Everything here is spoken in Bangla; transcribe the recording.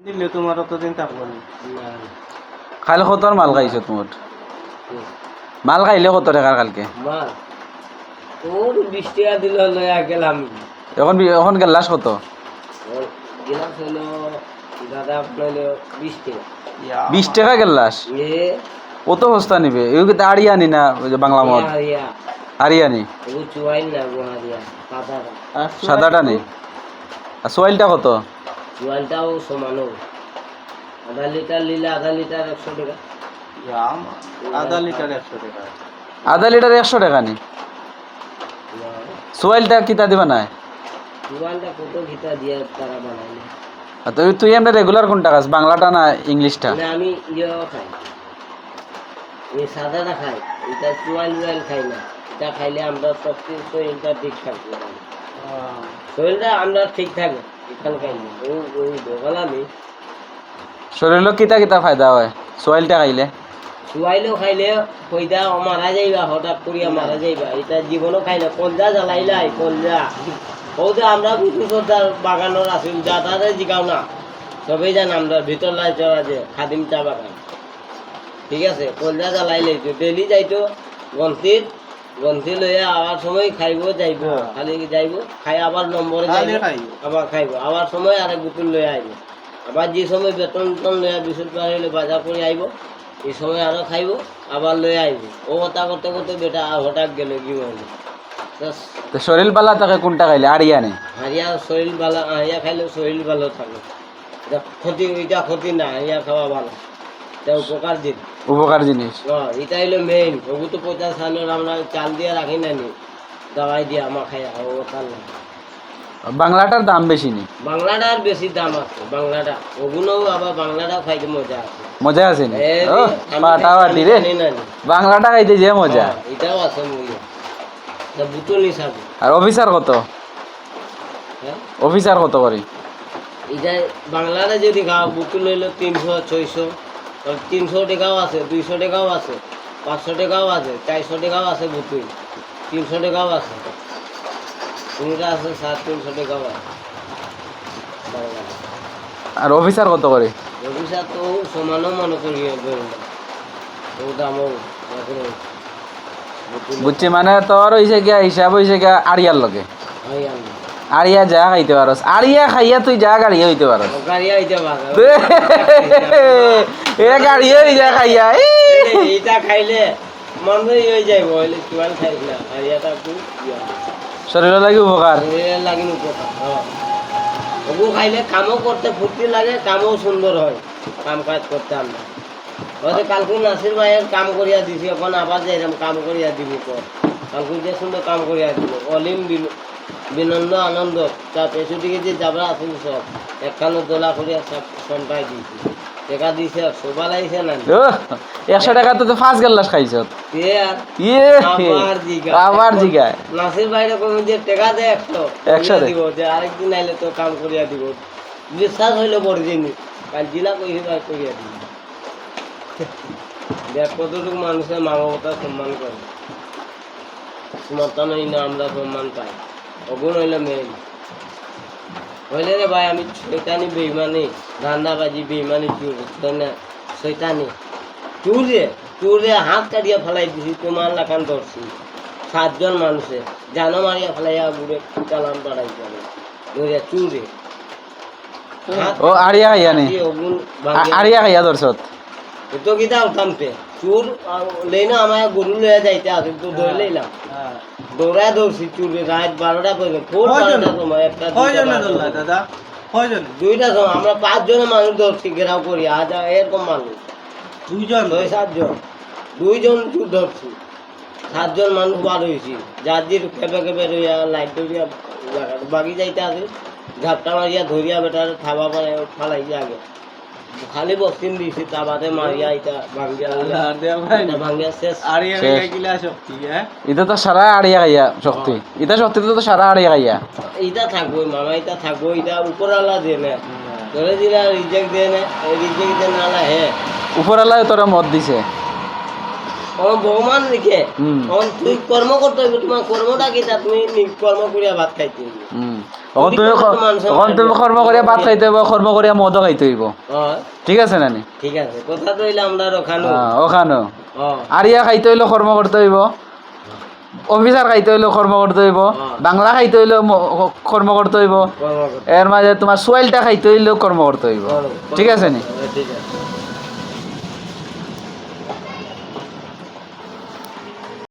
দিলে তোমার অতদিন থাকব খাইলে কতর মাল খাইছ তোমার মাল খাইলে কত টাকার কালকে? বিশ টাকা দিল লয়া গেলাম। এখন এখন গেলাস কত? ওর হলো দাদা আপনার বিশ টাকা। বিশ টাকা গেলাস এ। কত সস্তা নিবে? এগুলো কিন্তু আড়িয়া নি না বাংলা মদ? হারিয়া আড়িয়া নি এগুলো চুয়াইল না গো হারিয়া সাদাটা। সাদাটা নি? আর সোয়াইলটা কত? চুয়াইলটাও সমানও। আধা লিটার নিলে আধা লিটার একশো টাকা। আধা লিটার একশো টাকা। আধা লিটার একশো টাকা নি? সোয়াইলটা কিতা দিবা নাই? চুয়াইলটা কত ঘিতা দিয়ে তারা বানাইলে? তুই তুই এমনি রেগুলার কোনটা খাস? বাংলাটা না ইংলিশটা? মানে আমি ইয়েও খাই। এই সাদাটা খাই এটা চুয়াইল উয়াইল খাই না। এটা খাইলে আমরা কিছু শরীরটা ঠিক থাকবে। শরীরটা আমরা ঠিক থাকে এখানে খাইলে ও ওই দোকান আমি। শরীরের কিতা কিতা ফায়দা হয়? সোয়াইলটা খাইলে? চুয়াইলেও খাইলে কইটা মারা যাইবা হঠাৎ করিয়া মারা যাইবা। এটা জীবনও খাইলে কলজা জ্বালাইলাই কলজা। কৌতে আমরা বিটু সর্দার বাগানোর আছিল যা তাদের জিগাও না। সবেই জান আমরা ভিতর লাই চড়া যে খাদিম চা বাগান। ঠিক আছে কলজা জ্বালাই লাইতো ডেলি যাইতো গন্তির গন্তি লইয়া আবার সময় খাইব যাইব। খালি যাইব খাই আবার নম্বরে যাইব। আবার খাইব। আবার সময় আরেক বোতল লইয়া আইব আবার যে সময় বেতন বেতন লইয়া বিশুল পারে বাজার করে আইব এই সময় আরও খাইব আবার লইয়া আইব ও কথা করতে করতে বেটা হঠাৎ গেল কি তো শরীর বালা থাকে কোনটা খাইলে? আড়িয়া নি? হারিয়া শরীর ভালো হারিয়া খাইলে শরীর ভালো থাকে। ক্ষতি এটা ক্ষতি না হারিয়া খাওয়া ভালো। এটা উপকার দিন উপকার জিনিস। হ্যাঁ, এটা হইল মেইন ওগু তো পঞ্চাশ সালের আমরা চাল দিয়ে রাখি না নি। দাওয়াই দিয়ে আমার খাই বাংলাটার দাম বেশি নি? বাংলাটার বেশি দাম আছে বাংলাটা। ওগুলোও আবার বাংলাটাও খাইতে মজা আছে। মজা আছে নি? পাটা বাটি রে। বাংলাটা খাইতে যে মজা। হ্যাঁ, এটাও আছে এটা বুতুল হিসাবে আর অফিসার কত? হ্যাঁ? অফিসার কত করি? এটা বাংলাটা যদি খাও বুতুল হইল তিনশো ছয়শো। তিনশো টাকাও আছে দুইশো টাকাও আছে পাঁচশো টাকাও আছে চারশো টাকাও আছে বুতুল তিনশো টাকাও আছে। কোনটা আছে সাড়ে তিনশো টাকাও আছে। আর অফিসার কত করে? ভবিষ্যৎ তো সমানও মনে করি ও দামও বুঝছি মানে তোর হইছে গিয়া হিসাব হইছে গিয়া আড়িয়ার লগে? হয় আড়িয়া যা খাইতে পারস। আড়িয়া খাইয়া তুই যা গাড়িয়া হইতে পারস। এ গাড়িয়া হই যা খাইয়া এই। এটা খাইলে মন হয়ে যাইব কিমান খাই না আর এটা খুব ইয়া। শরীরের লাগে উপকার শরীরের লাগে উপকার। ওগু খাইলে কামও করতে ফুর্তি লাগে কামও সুন্দর হয় কাম কাজ করতে আমরা হয়তো কালকে নাসির ভাইয়ের কাম করিয়া দিছি এখন আবার যাইলাম কাম করিয়া দিব পর কালকে যে সুন্দর কাম করিয়া দিব অলিম বিন- বিনন্দ আনন্দ। তা পেছুটিকে যে যাবরা আছিল সব। একখানো দোলা করিয়া সব সন্তাই দিয়েছি টেকা দিছে শোভা লাগিছে না একশো টাকা তো পাঁচ গেলাস খাইছ। ইয়ে জিগায়। নাসির কোনো যে টেকা দে একশো। একশো দিব যে আরেকদিন আইলে তো কাম করিয়া দিব। বিশ্বাস হইলে বড় জিনিস কাল জিলা কইছি ভাই করিয়া দিব। দেখ কতটুকু মানুষের মা বাবা সম্মান করে। সমর্থন হইলে আমরা সম্মান পাই। অগুণ হইলে মেইন হইলে রে ভাই আমি শৈতানি বেইমানি ধান্দাবাজি বেইমানি চুর বুঝতে না? শৈতানি চুর চুর হাত কাটিয়া ফেলাই দিছি তোমার লাখান ধরছি। সাতজন মানুষে জানো মারিয়া ফেলাইয়া ঘুরে চালান বাড়াই যাবে ধরিয়া চুর ও আড়িয়া খাইয়া নি। আড়িয়া খাইয়া ধরছত তো কিতা উঠামতে চুর লেনা আমার গরু লইয়া যাইতে আছে তো ধরে লইলাম। দৌড়ায় দৌড়ছি চুর রাত বারোটা পর্যন্ত? সময় একটা দুইটা দাদা? কয়জন? সময় আমরা পাঁচজনের মানুষ ধরছি ঘেরাও করি আজ এরকম মানুষ। দুইজন? ছয় সাতজন। দুইজন চুর ধরছি। সাতজন মানুষ বার হয়েছি যার যে কেবে কেবে রইয়া লাইট ধরিয়া। বাগি যাইতে আছে। ঝাপটা মারিয়া ধরিয়া বেটার থাবা ফালাই আগে। খালি বক্সিং দিছি তা বাদে মারিয়া এটা ভাঙ্গিয়া ভাঙ্গিয়া শেষ। গিলা শক্তি হ্যাঁ? এটা তো সারা আড়িয়া খাইয়া শক্তি। এটা শক্তি তো সারা আড়িয়া এটা থাকব মামা এটা থাকব এটা দিয়ে না। ধরে দিলা রিজেক্ট দিয়ে না রিজেক্ট দিয়ে না হে উপরালায় তোরা মদ দিছে। আমার ভগবান লিখে তুই কর্ম করতে তোমার কর্মটা কি তা তুমি নি- কর্ম করিয়া ভাত খাইতে হুম এখন তুমি এখন তুমি কর্ম করিয়া ভাত খাইতে হইব কর্ম করিয়া মদও খাইতে হইব। ঠিক আছে নানি? ঠিক আছে। কথা তো হইলে আমরা ওখানো ও আর ইয়া খাইতে হইলেও কর্ম করতে হইব। অফিসার খাইতে হইলেও কর্ম করতে হইব। বাংলা খাইতে হইলেও ম- কর্ম করতে হইব। এর মাঝে তোমার সোয়েলটা খাইতে হইলেও কর্ম করতে হইব। ঠিক আছে নি? ঠিক আছে।